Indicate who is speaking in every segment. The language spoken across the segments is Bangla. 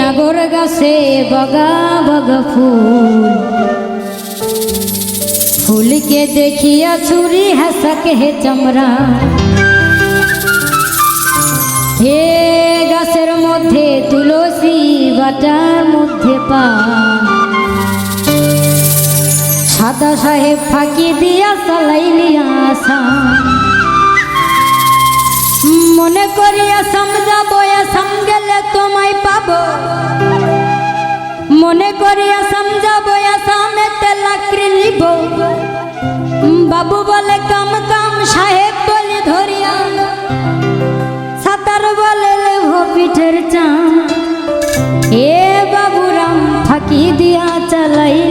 Speaker 1: নগর গাছে বগা বগা ফুল। ফুলকে দেখিয়া ছুরি হাসক হে চমরা হে গাছের মধ্যে তুলসী বাটার মধ্যে পা। সাদা সাহেব ফাঁকি দিয়া চালাইলি আসা মনে করিয়া সমঝাবো সমগেলে তোমায় পাবো। মনে করিয়া সমঝাবো সামেতে লাকড়ি নিব। বাবু বলে, কাম কাম, সাহেব বলি ধরিয়া সাতার বলে পিঠের চা এ বাবুরাম ফাঁকি দিয়া চালাইলি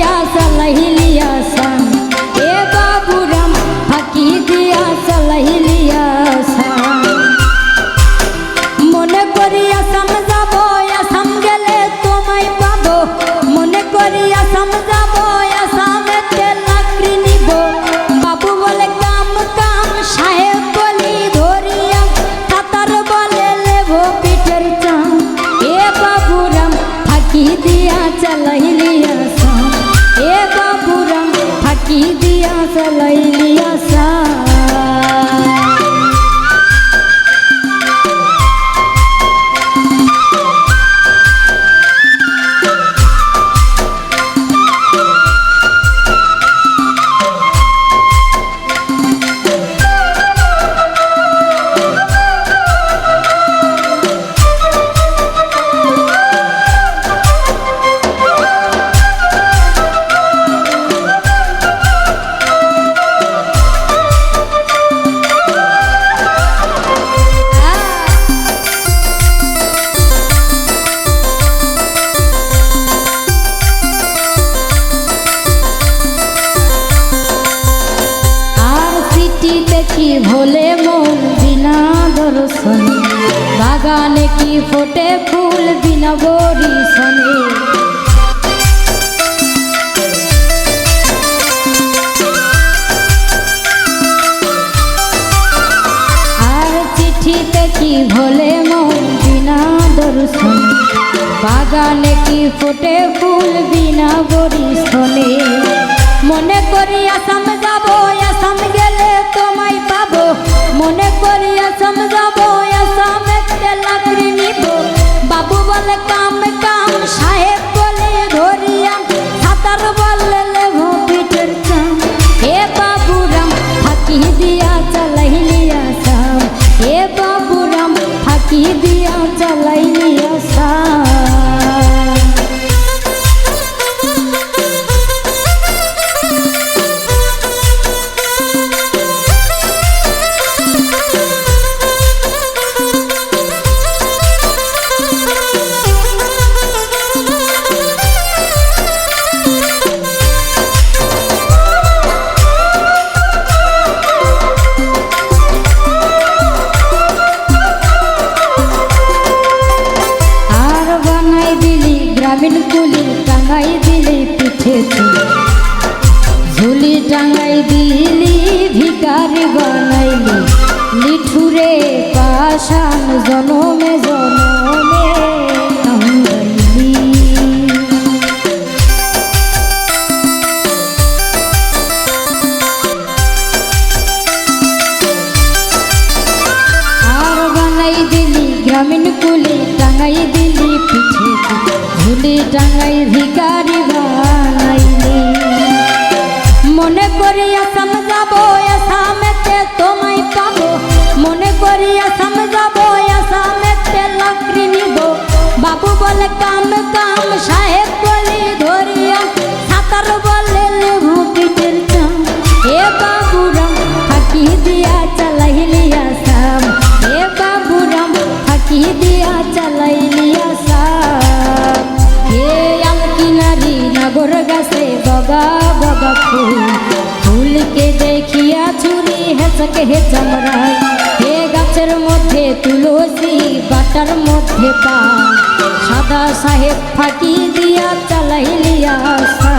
Speaker 1: ফাঁকি দিয়া চালাইলি আসা এ বাবুরাম ফাঁকি দিয়া চালাইলি আসা মনে করিয়া সমঝাবো আসাম গেলে তোমায় পাবো। মনে করিয়া সমঝাবো আসামেতে লাকড়ি নিব। বাবু বলে, কাম কাম, সাহেব বলি ধরিয়া তাতার বলে লেব পিঠের চাম। এ বাবুরাম ফাঁকি দিয়া চালাইলি আসা এ বাবুরাম ফাঁকি দিয়া চালাইলি আসা ভোলে মন বিনা দর্শন। বাগানে কি ফোটে ফুল বিনা বরিশনে? আর চিঠিতে কি ভোলে মন বিনা দর্শন? বাগানে কি ফোটে ফুল বিনা বরিশনে? মনে করি আসাম যাব ফাঁকি দিয়া বানাই দিলি, গ্রামীণ কুলি টাঙ্গাই দিলি পিঠে ঝুলি টাঙ্গাই দিলি, ভিকারি বানাইলি। লিঠুরে পাশান জনমে জনমে আর বানাই দিলি, গ্রামীণ কুলি ঝুলি টাঙ্গাই ভিকারি বানাইলি। মনে করিয়া সমজাবো আসামেতে তোমায় পাবো। মনে করিয়া সমজাবো আসামেতে লাকড়ি নিব। বাবু বলে কাম কাম বাবা বাবা ফুল ফুলকে দেখিয়া চুরি হেসকে হে চামড়ায়। হে গাছের মধ্যে তুলসী বাটার মধ্যে পা সাদা সাহেব ফাঁকি দিয়া চালাইলিয়া আশা।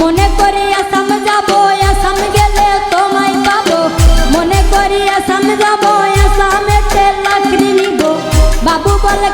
Speaker 1: মনে করে আসাম যাব, আসাম গেলে তোমায় পাব। মনে করি আসাম যাব, আসামেতে লাকড়ি নিব। বাবু বলে